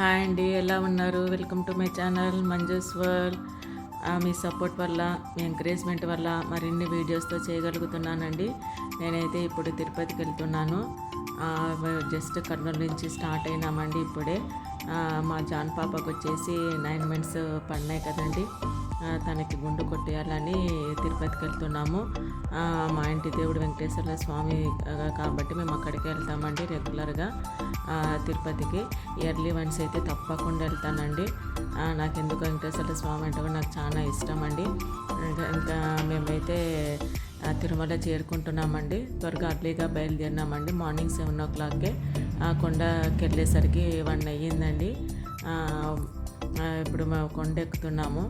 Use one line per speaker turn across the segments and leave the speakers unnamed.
Hi అండి ఎలా ఉన్నారు? Welcome to my channel Manju's world. Me support వల్ల మీ ఎంకరేజ్మెంట్ వల్ల మరిన్ని వీడియోస్తో చేయగలుగుతున్నానండి. నేనైతే ఇప్పుడు తిరుపతికి వెళ్తున్నాను. జస్ట్ కర్నూలు నుంచి స్టార్ట్ అయినామండి ఇప్పుడే. మా జాన్ పాపకు వచ్చేసి నైన్ మంత్స్ పడినాయి కదండి. తనకి గుండు కొట్టేయాలని తిరుపతికి వెళ్తున్నాము. మా ఇంటి దేవుడు వెంకటేశ్వర స్వామి కాబట్టి మేము అక్కడికి వెళ్తామండి రెగ్యులర్గా తిరుపతికి. ఇయర్లీ వన్స్ అయితే తప్పకుండా వెళ్తానండి. నాకు ఎందుకు వెంకటేశ్వర స్వామి అంటే కూడా నాకు చాలా ఇష్టం అండి ఇంకా మేమైతే తిరుమల చేరుకుంటున్నామండి. త్వరగా అర్లీగా బయలుదేరినామండి మార్నింగ్ సెవెన్ ఓ క్లాక్కే. ఆ, కొండకి వెళ్ళేసరికి వన్ అయ్యిందండి. ఇప్పుడు మేము కొండ ఎక్కుతున్నాము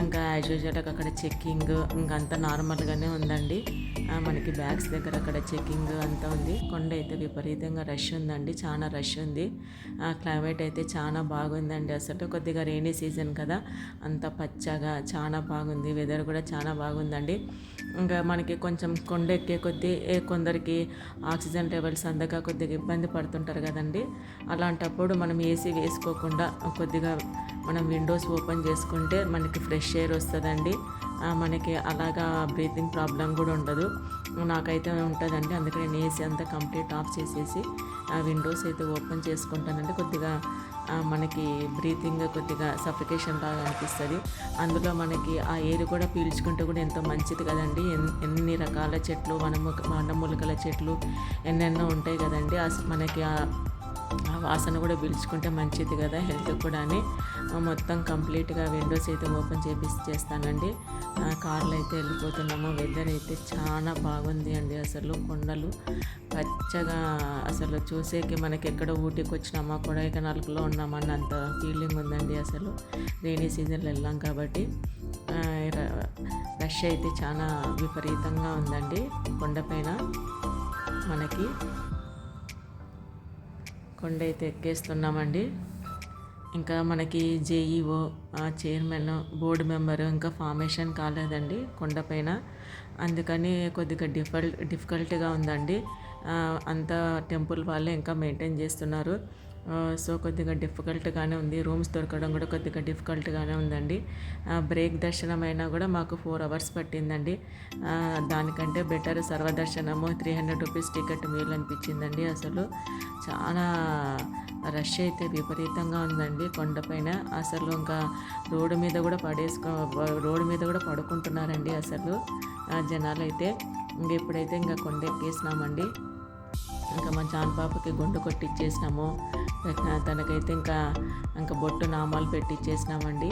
ఇంకా యాజ్ యూజువల్ అక్కడ చెక్కింగ్ ఇంకా అంతా నార్మల్గానే ఉందండి. మనకి బ్యాగ్స్ దగ్గర అక్కడ చెక్కింగ్ అంతా ఉంది. కొండ అయితే విపరీతంగా రష్ ఉందండి. చాలా రష్ ఉంది. క్లైమేట్ అయితే చాలా బాగుందండి. అసలు కొద్దిగా రెయినీ సీజన్ కదా. అంత పచ్చగా చాలా బాగుంది. వెదర్ కూడా చాలా బాగుందండి. ఇంకా మనకి కొంచెం కొండ ఎక్కే కొద్దీ కొందరికి ఆక్సిజన్ లెవెల్స్ అందక కొద్దిగా ఇబ్బంది పడుతుంటారు కదండి. అలాంటప్పుడు మనం ఏసీ వేసుకోకుండా కొద్దిగా మనం విండోస్ ఓపెన్ చేసుకుంటే మనకి ఫ్రెష్ ఎయిర్ వస్తుందండి. మనకి అలాగా బ్రీతింగ్ ప్రాబ్లం కూడా ఉండదు. నాకైతే ఉంటుందండి. అందుకని నేను ఏసీ అంతా కంప్లీట్ ఆఫ్ చేసేసి ఆ విండోస్ అయితే ఓపెన్ చేసుకుంటానండి. కొద్దిగా మనకి బ్రీతింగ్ కొద్దిగా సఫికేషన్ లాగా అనిపిస్తుంది. అందులో మనకి ఆ ఎయిర్ కూడా పీల్చుకుంటే కూడా ఎంతో మంచిది కదండి. ఎన్ని రకాల చెట్లు వనము వనమూలికల చెట్లు ఎన్నెన్నో ఉంటాయి కదండి. అసలు మనకి ఆ ఆ వాసన కూడా పీల్చుకుంటే మంచిది కదా హెల్త్ కూడా అని మొత్తం కంప్లీట్గా విండోస్ అయితే ఓపెన్ చేపిసి చేస్తానండి. కార్లు అయితే వెళ్ళిపోతున్నాము. వెదర్ అయితే చాలా బాగుంది అండి అసలు. కొండలు పచ్చగా అసలు చూసేకి మనకి ఎక్కడ ఊటీకి వచ్చినామా కొడైకెనాల్కులో ఉన్నామా అంత ఫీలింగ్ ఉందండి అసలు. రైనీ సీజన్లో వెళ్ళాం కాబట్టి రష్ అయితే చాలా విపరీతంగా ఉందండి కొండపైన మనకి. కొండ అయితే ఎక్కేస్తున్నామండి. ఇంకా మనకి జేఈఓ చైర్మన్ బోర్డు మెంబరు ఇంకా ఫార్మేషన్ కాలేదండి కొండపైన. అందుకని కొద్దిగా డిఫల్ డిఫికల్ట్గా ఉందండి. అంత టెంపుల్ వాళ్ళే ఇంకా మెయింటైన్ చేస్తున్నారు. సో కొద్దిగా డిఫికల్ట్గానే ఉంది. రూమ్స్ దొరకడం కూడా కొద్దిగా డిఫికల్ట్గానే ఉందండి. బ్రేక్ దర్శనం అయినా కూడా మాకు ఫోర్ అవర్స్ పట్టిందండి. దానికంటే బెటర్ సర్వదర్శనము త్రీ హండ్రెడ్ రూపీస్ టికెట్ మేలు అనిపించిందండి అసలు. చాలా రష్ అయితే విపరీతంగా ఉందండి కొండపైన. అసలు ఇంకా రోడ్డు మీద కూడా పడేసుకో రోడ్డు మీద కూడా పడుకుంటున్నారండి అసలు జనాలు అయితే ఇంక ఇప్పుడైతే ఇంకా కొండ ఎక్కేసినామండి. ఇంకా మా జాన్ పాపకి గుండు కొట్టిచ్చేసినాము. తనకైతే ఇంకా ఇంకా బొట్టు నామాలు పెట్టిచ్చేసినామండి.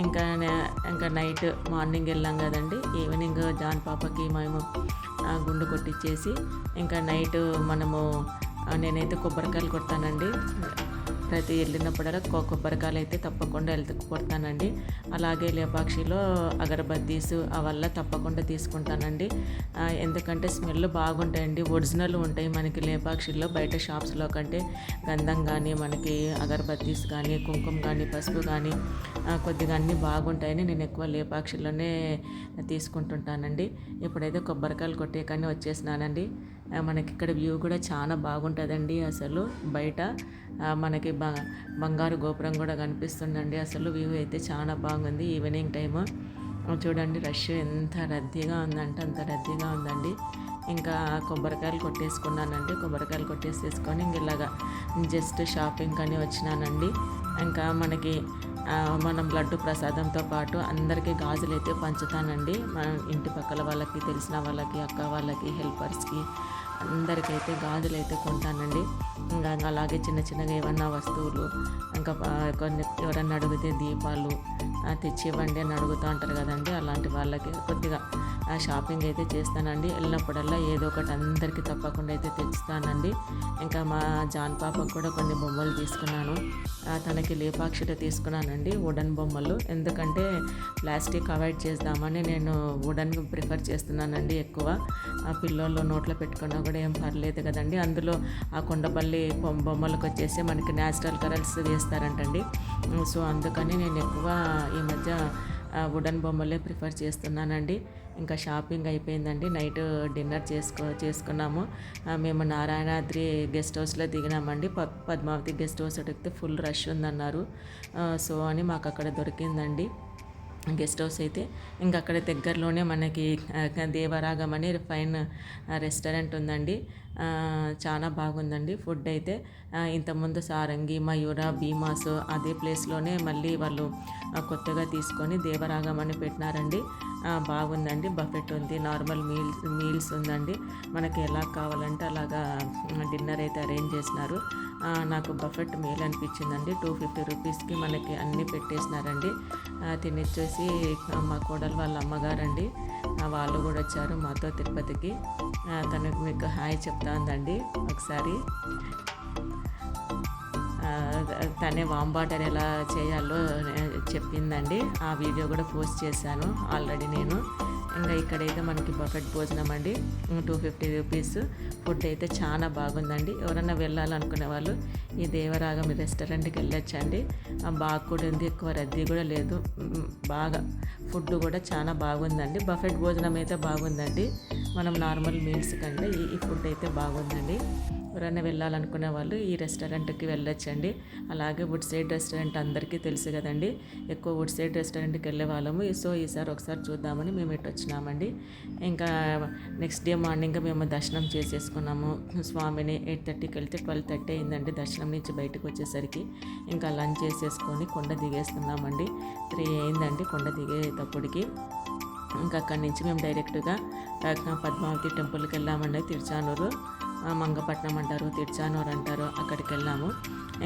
ఇంకా ఇంకా నైట్ మార్నింగ్ వెళ్ళాం కదండి. ఈవినింగ్ జాన్ పాపకి మేము గుండు కొట్టించేసి ఇంకా నైట్ మనము నేనైతే కొబ్బరికాయలు కొడతానండి. అయితే వెళ్ళినప్పుడల్లా కొబ్బరికాయలు అయితే తప్పకుండా వెళ్తుకుపోతానండి అలాగే లేపాక్షిలో అగరబత్తీస్ అవల్ల తప్పకుండా తీసుకుంటానండి. ఎందుకంటే స్మెల్ బాగుంటాయండి. ఒరిజినల్ ఉంటాయి మనకి లేపాక్షిలో బయట షాప్స్లో కంటే. గంధం కానీ మనకి అగరబత్తీస్ కానీ కుంకుమ కానీ పసుపు కానీ కొద్దిగా అన్నీ బాగుంటాయని నేను ఎక్కువ లేపాక్షిలోనే తీసుకుంటుంటానండి. ఇప్పుడైతే కొబ్బరికాయలు కొట్టే కానీ వచ్చేసినానండి. మనకి ఇక్కడ వ్యూ కూడా చాలా బాగుంటుందండి అసలు బయట. మనకి బ బంగారు గోపురం కూడా కనిపిస్తుందండి. అసలు వ్యూ అయితే చాలా బాగుంది ఈవినింగ్ టైము. చూడండి రష్ ఎంత రద్దీగా ఉందంటే అంత రద్దీగా ఉందండి. ఇంకా కొబ్బరికాయలు కొట్టేసుకున్నానండి. కొబ్బరికాయలు కొట్టేసేసుకొని ఇంక ఇలాగా జస్ట్ షాపింగ్ కానీ వచ్చినానండి. ఇంకా మనకి మనం లడ్డు ప్రసాదంతో పాటు అందరికీ గాజులు అయితే పంచుతానండి. మన ఇంటి పక్కల వాళ్ళకి తెలిసిన వాళ్ళకి అక్క వాళ్ళకి హెల్పర్స్కి అందరికైతే గాజులు అయితే కొంటానండి. ఇంకా అలాగే చిన్న చిన్నగా ఏమన్నా వస్తువులు ఇంకా కొన్ని ఎవరన్నా అడిగితే దీపాలు తెచ్చి ఇవ్వండి అని అడుగుతూ ఉంటారు కదండి. అలాంటి వాళ్ళకి కొద్దిగా ఆ, షాపింగ్ అయితే చేస్తానండి. వెళ్ళినప్పుడల్లా ఏదో ఒకటి అందరికీ తప్పకుండా అయితే తెచ్చుతానండి. ఇంకా మా జాన్ పాపకు కూడా కొన్ని బొమ్మలు తీసుకున్నాను. తనకి లేపాక్షిట తీసుకున్నానండి వుడన్ బొమ్మలు. ఎందుకంటే ప్లాస్టిక్ అవాయిడ్ చేద్దామని నేను వుడన్ ప్రిఫర్ చేస్తున్నానండి ఎక్కువ. ఆ పిల్లోళ్ళు నోట్లో పెట్టుకున్నా కూడా ఏం పర్లేదు కదండి. అందులో ఆ కొండపల్లి బొమ్మ- బొమ్మలకు వచ్చేసి మనకి న్యాచురల్ కలర్స్ వేస్తారంటండి. సో అందుకని నేను ఎక్కువ ఈ మధ్య వుడన్ బొమ్మలే ప్రిఫర్ చేస్తున్నానండి. ఇంకా షాపింగ్ అయిపోయిందండి. నైట్ డిన్నర్ చేసుకో చేసుకున్నాము. మేము నారాయణాద్రి గెస్ట్ హౌస్లో దిగినామండి. ప పద్మావతి గెస్ట్ హౌస్ అడిగితే ఫుల్ రష్ ఉందన్నారు. సో అని మాకు అక్కడ దొరికిందండి. గెస్ట్ హౌస్ అయితే. ఇంకా అక్కడ దగ్గరలోనే మనకి దేవరాగం అని ఫైన్ రెస్టారెంట్ ఉందండి. చాలా బాగుందండి ఫుడ్ అయితే. ఇంతకుముందు సారంగి మయూర భీమాస్ అదే ప్లేస్లోనే మళ్ళీ వాళ్ళు కొత్తగా తీసుకొని దేవరాగం అని పెట్టినారండి. బాగుందండి బఫెట్ ఉంది నార్మల్ మీల్స్ మీల్స్ ఉందండి. మనకి ఎలా కావాలంటే అలాగా డిన్నర్ అయితే అరేంజ్ చేసినారు. నాకు బఫెట్ మేల్ అనిపించిందండి. టూ ఫిఫ్టీ రూపీస్కి మనకి అన్నీ పెట్టేసినారండి. ఆ, తినొచ్చేసి మా కోడలు వాళ్ళ అమ్మగారండి. వాళ్ళు కూడా వచ్చారు మాతో తిరుపతికి. తనకు మీకు హాయ్ చెప్తా ఉందండి. ఒకసారి. తనే వామ్ ఎలా చేయాలో చెప్పిందండి. ఆ వీడియో కూడా పోస్ట్ చేశాను ఆల్రెడీ నేను. ఇంకా ఇక్కడైతే మనకి బఫెట్ భోజనం అండి. టూ ఫిఫ్టీ రూపీస్ ఫుడ్ అయితే చాలా బాగుందండి. ఎవరైనా వెళ్ళాలనుకునే వాళ్ళు ఈ దేవరాగం రెస్టారెంట్కి వెళ్ళొచ్చండి. బాగా కూడా ఉంది ఎక్కువ రద్దీ కూడా లేదు. బాగా. ఫుడ్ కూడా చాలా బాగుందండి. బఫెట్ భోజనం అయితే బాగుందండి. మనం నార్మల్ మీల్స్ కంటే ఈ ఫుడ్ అయితే బాగుందండి. ఎవరైనా వెళ్ళాలనుకునే వాళ్ళు ఈ రెస్టారెంట్కి వెళ్ళొచ్చండి. అలాగే వుడ్ సైడ్ రెస్టారెంట్ అందరికీ తెలుసు కదండి. ఎక్కువ వుడ్ సైడ్ రెస్టారెంట్కి వెళ్ళే వాళ్ళము. సో ఈసారి ఒకసారి చూద్దామని మేము ఇటు వచ్చినామండి. ఇంకా నెక్స్ట్ డే మార్నింగ్ మేము దర్శనం చేసేసుకున్నాము. స్వామిని ఎయిట్ థర్టీకి వెళ్తే ట్వెల్వ్ థర్టీ అయిందండి దర్శనం నుంచి బయటకు వచ్చేసరికి. ఇంకా లంచ్ చేసేసుకొని కొండ దిగేస్తున్నామండి. త్రీ అయిందండి కొండ దిగేటప్పటికి. ఇంకా అక్కడి నుంచి మేము డైరెక్ట్గా పద్మావతి టెంపుల్కి వెళ్ళామండి తిరుచానూరు. మంగపట్నం అంటారు తిరుచానూరు అంటారు అక్కడికి వెళ్ళాము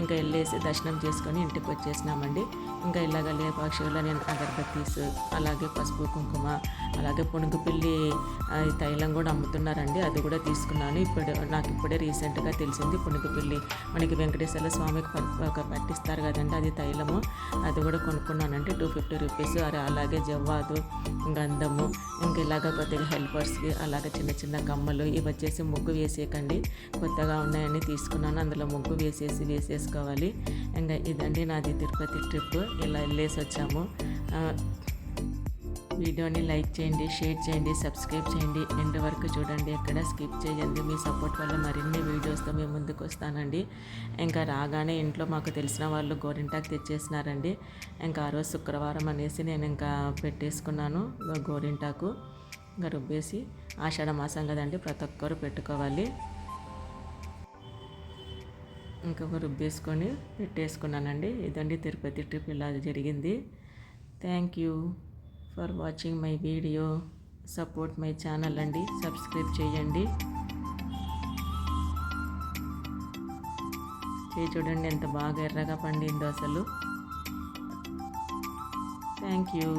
ఇంకా వెళ్ళేసి దర్శనం చేసుకొని ఇంటికి వచ్చేసినామండి. ఇంకా ఇలాగ లేపాక్షిలో నేను అగరబత్తీస్ అలాగే పసుపు కుంకుమ అలాగే పుణుగుపిల్లి తైలం కూడా అమ్ముతున్నారండి. అది కూడా తీసుకున్నాను. ఇప్పుడు నాకు ఇప్పుడే రీసెంట్గా తెలిసింది పుణుగుపిల్లి మనకి వెంకటేశ్వర స్వామికి ఒక పట్టిస్తారు కదండి అది తైలము. అది కూడా కొనుక్కున్నానండి. Two fifty rupees. అరే అలాగే జవ్వాదు గంధము ఇంకా ఇలాగ కొద్దిగా హెల్పర్స్కి అలాగే చిన్న చిన్న కమ్మలు ఇవి వచ్చేసి ముగ్గు వేసేయకండి. కొత్తగా ఉన్నాయని తీసుకున్నాను. అందులో ముగ్గు వేసేసి వేసేసి చేసుకోవాలి. ఇంకా ఇదండి నాది తిరుపతి ట్రిప్. ఇలా వెళ్ళేసి వచ్చాము. వీడియోని లైక్ చేయండి షేర్ చేయండి సబ్స్క్రైబ్ చేయండి. ఎండ్ వరకు చూడండి ఎక్కడ స్కిప్ చేయండి మీ సపోర్ట్ వల్ల మరిన్ని వీడియోస్తో మేము ముందుకు వస్తానండి. ఇంకా రాగానే ఇంట్లో మాకు తెలిసిన వాళ్ళు గోరింటాకు తెచ్చేసినారండి. ఇంకా ఆ రోజు శుక్రవారం అనేసి నేను ఇంకా పెట్టేసుకున్నాను గోరింటాకు. ఇంకా రుబ్బేసి ఆషాఢ మాసం కదండి ప్రతి ఒక్కరు పెట్టుకోవాలి. ఇంకొక రుబ్బేసుకొని పెట్టేసుకున్నానండి. ఇదండి తిరుపతి ట్రిప్ ఇలా జరిగింది. Thank you for watching my video support my channel అండి. సబ్స్క్రైబ్ చేయండి. చేయి చూడండి ఎంత బాగా ఎర్రగా పండిందో అసలు. Thank you